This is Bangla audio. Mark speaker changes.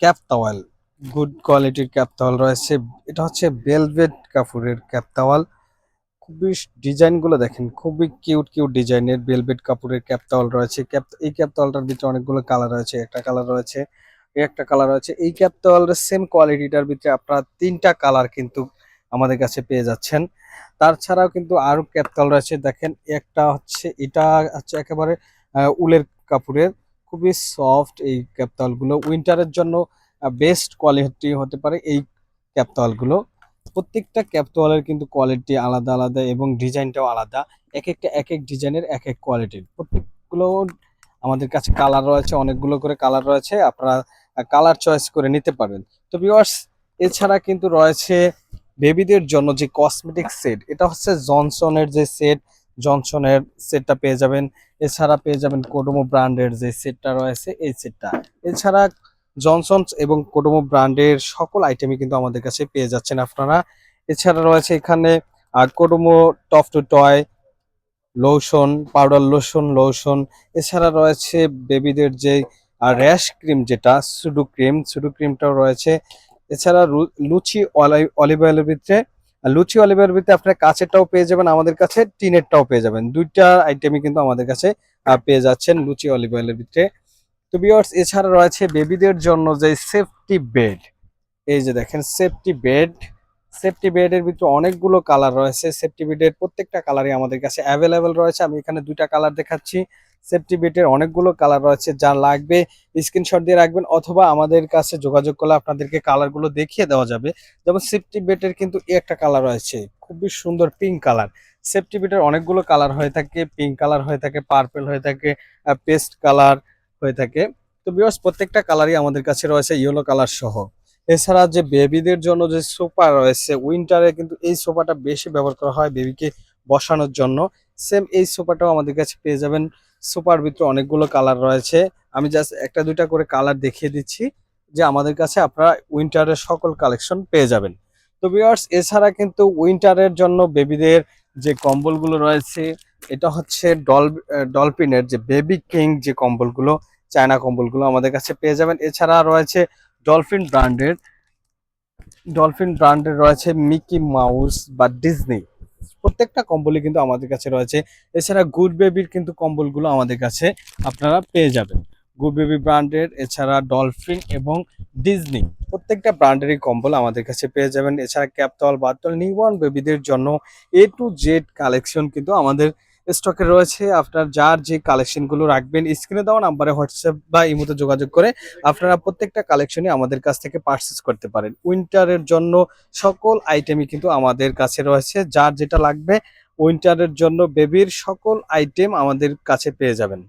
Speaker 1: ক্যাপ তাওয়াল গুড কোয়ালিটির ক্যাপ তাওয়াল রয়েছে। এটা হচ্ছে বেলভেট কাপড়ের ক্যাপ তাওয়াল খুবই ডিজাইনগুলো দেখেন, খুবই কিউট কিউট ডিজাইনের বেলভেট কাপড়ের ক্যাপ তাওয়াল রয়েছে। ক্যাপ এই ক্যাপ তাওয়ালটার ভিতরে অনেকগুলো কালার রয়েছে, একটা কালার রয়েছে, একটা কালার রয়েছে। এই ক্যাপ তাওয়ালের সেম কোয়ালিটিটার ভিতরে আপনারা তিনটা কালার কিন্তু আমাদের কাছে পেয়ে যাচ্ছেন। তাছাড়াও কিন্তু আরও ক্যাপ তাওয়াল রয়েছে। দেখেন, একটা হচ্ছে, এটা হচ্ছে একেবারে উলের কাপড়ের। খুবই সফট এই ক্যাপ তাওয়ালগুলো উইন্টারের জন্য বেস্ট কোয়ালিটি হতে পারে এই ক্যাপ তাওয়ালগুলো প্রত্যেকটা ক্যাপ তোয়ালের কিন্তু কোয়ালিটি আলাদা আলাদা এবং ডিজাইনটাও আলাদা। এক একটা এক এক ডিজাইনের এক এক কোয়ালিটির প্রত্যেকগুলো আমাদের কাছে কালার রয়েছে, অনেকগুলো করে কালার রয়েছে। আপনারা কালার চয়েস করে নিতে পারবেন। তো ভিউয়ার্স এছাড়া কিন্তু রয়েছে বেবিদের জন্য যে কসমেটিক সেট এটা হচ্ছে জনসনের যে সেট জনসনের সেটটা পেয়ে যাবেন। এছাড়া পেয়ে যাবেন কোডোমো ব্র্যান্ডের যে সেটটা রয়েছে, এই সেটটা এছাড়া জনসনস এবং কোডোমো ব্র্যান্ডের সকল আইটেমই কিন্তু আমাদের কাছে পেয়ে যাচ্ছেন আপনারা। এছাড়া রয়েছে এখানে Kodomo top to toe lotion powder lotion lotion এছাড়া রয়েছে বেবিদের যে র্যাশ ক্রিম যেটা সুডু ক্রিম সুডু ক্রিমটাও রয়েছে। এছাড়া লুচি অলিভ অয়েলের ভিতরে লুচি অলিভের ভিতরে আপনার কাঁচেরটাও পেয়ে যাবেন, আমাদের কাছে টিনেরটাও পেয়ে যাবেন। দুইটা আইটেমই কিন্তু আমাদের কাছে পেয়ে যাচ্ছেন লুচি অলিভ অয়েলের ভিতরে। তো বিয়ার্স এছাড়া রয়েছে বেবিদের জন্য যে সেফটি বেড এই যে দেখেন সেফটি বেড সেফটি বেডের ভিতরে অনেকগুলো কালার রয়েছে। সেফটি বেডের প্রত্যেকটা কালারই আমাদের কাছে অ্যাভেলেবেল রয়েছে। আমি এখানে দুইটা কালার দেখাচ্ছি। সেফটি বেটের অনেকগুলো কালার রয়েছে যা লাগবে স্ক্রিনশট দিয়ে রাখবেন অথবা আমাদের কাছে যোগাযোগ করলে আপনাদেরকে কালারগুলো দেখিয়ে দেওয়া যাবে। যেমন সেফটি বেটের কিন্তু একটা কালার রয়েছে, খুবই সুন্দর পিঙ্ক কালার সেফটি বেটের অনেকগুলো কালার হয়ে থাকে পিঙ্ক কালার হয়ে থাকে পার্পল হয়ে থাকে পেস্ট কালার হয়ে থাকে। তো বিকজ প্রত্যেকটা কালারই আমাদের কাছে রয়েছে ইয়েলো কালার সহ। এছাড়া যে বেবিদের জন্য যে সোফা রয়েছে উইন্টারে কিন্তু এই সোফাটা বেশি ব্যবহার করা হয় বেবিকে বসানোর জন্য। সেম এই সোফাটাও আমাদের কাছে পেয়ে যাবেন। সোফার ভিতরে অনেকগুলো কালার রয়েছে। আমি জাস্ট একটা দুইটা করে কালার দেখিয়ে দিচ্ছি, যে আমাদের কাছে আপনারা উইন্টারের সকল কালেকশন পেয়ে যাবেন। তো ভিউয়ার্স এছাড়া কিন্তু উইন্টারের জন্য বেবিদের যে কম্বলগুলো রয়েছে, এটা হচ্ছে ডল ডলফিনের যে বেবি কিং যে কম্বলগুলো, চায়না কম্বলগুলো আমাদের কাছে পেয়ে যাবেন। এছাড়া রয়েছে ডলফিন ব্র্যান্ডের ডলফিন ব্র্যান্ডের রয়েছে মিকি মাউস বা ডিজনি। প্রত্যেকটা কম্বলই কিন্তু আমাদের কাছে রয়েছে। এছাড়া গুড বেবির কিন্তু কম্বলগুলো আমাদের কাছে আপনারা পেয়ে যাবেন। গুড বেবি ব্র্যান্ডের এছাড়া ডলফিন এবং ডিজনি প্রত্যেকটা ব্র্যান্ডেরই কম্বল আমাদের কাছে পেয়ে যাবেন। এছাড়া ক্যাপতল বাতল নিউবর্ন বেবিদের জন্য এ টু জেড কালেকশন কিন্তু আমাদের স্টকে রয়েছে। আপনার যার যে কালেকশনগুলো রাখবেন স্ক্রিনে দেওয়া নাম্বারে হোয়াটসঅ্যাপ বা ইমোতে যোগাযোগ করে আপনারা প্রত্যেকটা কালেকশনই আমাদের কাছ থেকে পারচেস করতে পারেন। উইন্টারের জন্য সকল আইটেমই কিন্তু আমাদের কাছে রয়েছে। যার যেটা লাগবে উইন্টারের জন্য বেবির সকল আইটেম আমাদের কাছে পেয়ে যাবেন।